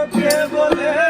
লোকে বলে?